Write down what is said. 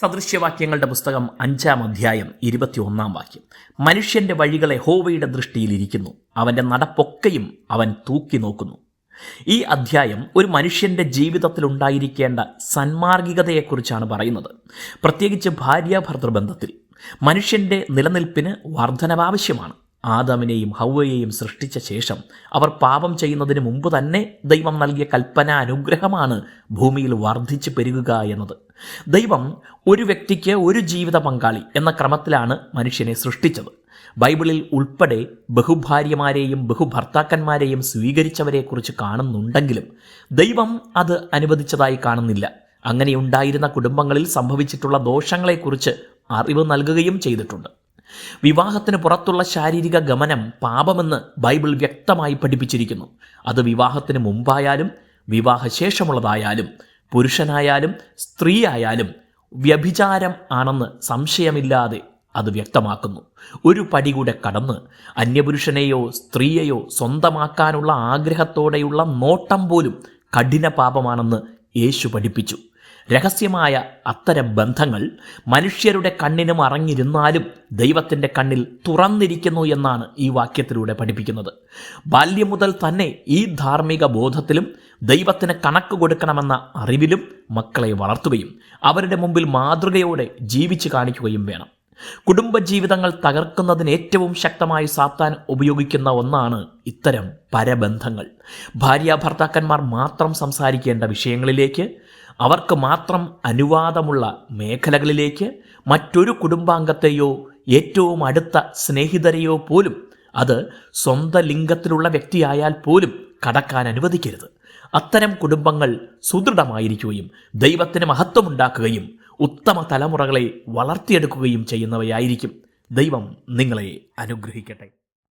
സദൃശ്യവാക്യങ്ങളുടെ പുസ്തകം അഞ്ചാം അധ്യായം ഇരുപത്തിയൊന്നാം വാക്യം. മനുഷ്യന്റെ വഴികളെ ഹോവയുടെ ദൃഷ്ടിയിലിരിക്കുന്നു അവന്റെ നടപ്പൊക്കെയും അവൻ തൂക്കി നോക്കുന്നു. ഈ അധ്യായം ഒരു മനുഷ്യന്റെ ജീവിതത്തിൽ ഉണ്ടായിരിക്കേണ്ട സന്മാർഗികതയെക്കുറിച്ചാണ് പറയുന്നത്. പ്രത്യേകിച്ച് ഭാര്യാഭർതൃബന്ധത്തിൽ മനുഷ്യന്റെ നിലനിൽപ്പിന് വർധനവാവശ്യമാണ്. ആദമിനെയും ഹൗവയെയും സൃഷ്ടിച്ച ശേഷം അവർ പാപം ചെയ്യുന്നതിന് മുമ്പ് തന്നെ ദൈവം നൽകിയ കൽപ്പന അനുഗ്രഹമാണ് ഭൂമിയിൽ വർദ്ധിച്ചു പെരുകുക എന്നത്. ദൈവം ഒരു വ്യക്തിക്ക് ഒരു ജീവിത പങ്കാളി എന്ന ക്രമത്തിലാണ് മനുഷ്യനെ സൃഷ്ടിച്ചത്. ബൈബിളിൽ ഉൾപ്പെടെ ബഹുഭാര്യമാരെയും ബഹുഭർത്താക്കന്മാരെയും സ്വീകരിച്ചവരെക്കുറിച്ച് കാണുന്നുണ്ടെങ്കിലും ദൈവം അത് അനുവദിച്ചതായി കാണുന്നില്ല. അങ്ങനെയുണ്ടായിരുന്ന കുടുംബങ്ങളിൽ സംഭവിച്ചിട്ടുള്ള ദോഷങ്ങളെക്കുറിച്ച് അറിവ് നൽകുകയും ചെയ്തിട്ടുണ്ട്. വിവാഹത്തിന് പുറത്തുള്ള ശാരീരിക ഗമനം പാപമെന്ന് ബൈബിൾ വ്യക്തമായി പഠിപ്പിച്ചിരിക്കുന്നു. അത് വിവാഹത്തിന് മുമ്പായാലും വിവാഹശേഷമുള്ളതായാലും പുരുഷനായാലും സ്ത്രീയായാലും വ്യഭിചാരം ആണെന്ന് സംശയമില്ലാതെ അത് വ്യക്തമാക്കുന്നു. ഒരു പടി കൂടെ കടന്ന് അന്യപുരുഷനെയോ സ്ത്രീയെയോ സ്വന്തമാക്കാനുള്ള ആഗ്രഹത്തോടെയുള്ള നോട്ടം പോലും കഠിന പാപമാണെന്ന് യേശു പഠിപ്പിച്ചു. രഹസ്യമായ അത്തരം ബന്ധങ്ങൾ മനുഷ്യരുടെ കണ്ണിനും മറഞ്ഞിരുന്നാലും ദൈവത്തിന്റെ കണ്ണിൽ തുറന്നിരിക്കുന്നു എന്നാണ് ഈ വാക്യത്തിലൂടെ പഠിപ്പിക്കുന്നത്. ബാല്യം മുതൽ തന്നെ ഈ ധാർമ്മിക ബോധത്തിലും ദൈവത്തിന് കണക്ക് കൊടുക്കണമെന്ന അറിവിലും മക്കളെ വളർത്തുകയും അവരുടെ മുമ്പിൽ മാതൃകയോടെ ജീവിച്ചു കാണിക്കുകയും വേണം. കുടുംബജീവിതങ്ങൾ തകർക്കുന്നതിന് ഏറ്റവും ശക്തമായി സാത്താൻ ഉപയോഗിക്കുന്ന ഒന്നാണ് ഇത്തരം പരബന്ധങ്ങൾ. ഭാര്യ ഭർത്താക്കന്മാർ മാത്രം സംസാരിക്കേണ്ട വിഷയങ്ങളിലേക്ക് അവർക്ക് മാത്രം അനുവാദമുള്ള മേഖലകളിലേക്ക് മറ്റൊരു കുടുംബാംഗത്തെയോ ഏറ്റവും അടുത്ത സ്നേഹിതരെയോ പോലും അത് സ്വന്തം ലിംഗത്തിലുള്ള വ്യക്തിയായാൽ പോലും കടക്കാൻ അനുവദിക്കരുത്. അത്തരം കുടുംബങ്ങൾ സുദൃഢമായിരിക്കുകയും ദൈവത്തിന് മഹത്വമുണ്ടാക്കുകയും ഉത്തമ തലമുറകളെ വളർത്തിയെടുക്കുകയും ചെയ്യുന്നവയായിരിക്കും ദൈവം നിങ്ങളെ അനുഗ്രഹിക്കട്ടെ.